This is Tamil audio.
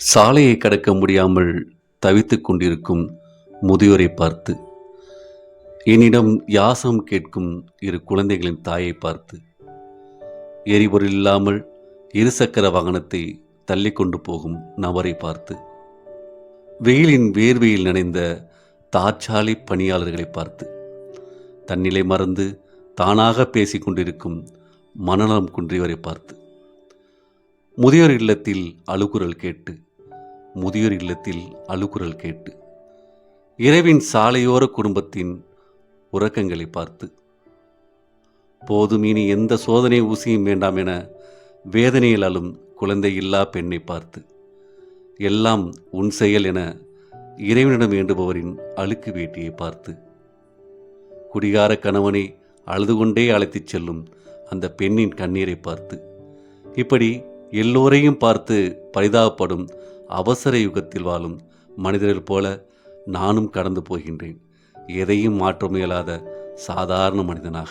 சாலையை கடக்க முடியாமல் தவித்துக் கொண்டிருக்கும் முதியோரை பார்த்து என்னிடம் யாசம் கேட்கும் இரு குழந்தைகளின் தாயை பார்த்து எரிபொருள் இல்லாமல் இருசக்கர வாகனத்தை தள்ளி கொண்டு போகும் நபரை பார்த்து வெயிலின் வேர்வையில் நனைந்த தாச்சாலை பணியாளர்களை பார்த்து தன்னிலை மறந்து தானாக பேசிக் கொண்டிருக்கும் மனநலம் குன்றியவரை பார்த்து முதியோர் இல்லத்தில் அழுகுரல் கேட்டு முதியோர் இல்லத்தில் அழுக்குரல் கேட்டு இரவின் சாலையோர குடும்பத்தின் உறக்கங்களை பார்த்து போதும் இனி எந்த சோதனை ஊசியும் வேண்டாம் என வேதனையில் அழும் குழந்தை இல்லா பெண்ணை பார்த்து எல்லாம் உன் செயல் என இறைவனிடம் வேண்டுபவரின் அழுக்கு வேட்டியை பார்த்து குடிகார கணவனை அழுது கொண்டே அழைத்துச் செல்லும் அந்த பெண்ணின் கண்ணீரை பார்த்து இப்படி எல்லோரையும் பார்த்து பரிதாபப்படும் அவசர யுகத்தில் வாழும் மனிதர்கள் போல நானும் கடந்து போகின்றேன். எதையும் மாற்ற முயலாத சாதாரண மனிதனாக.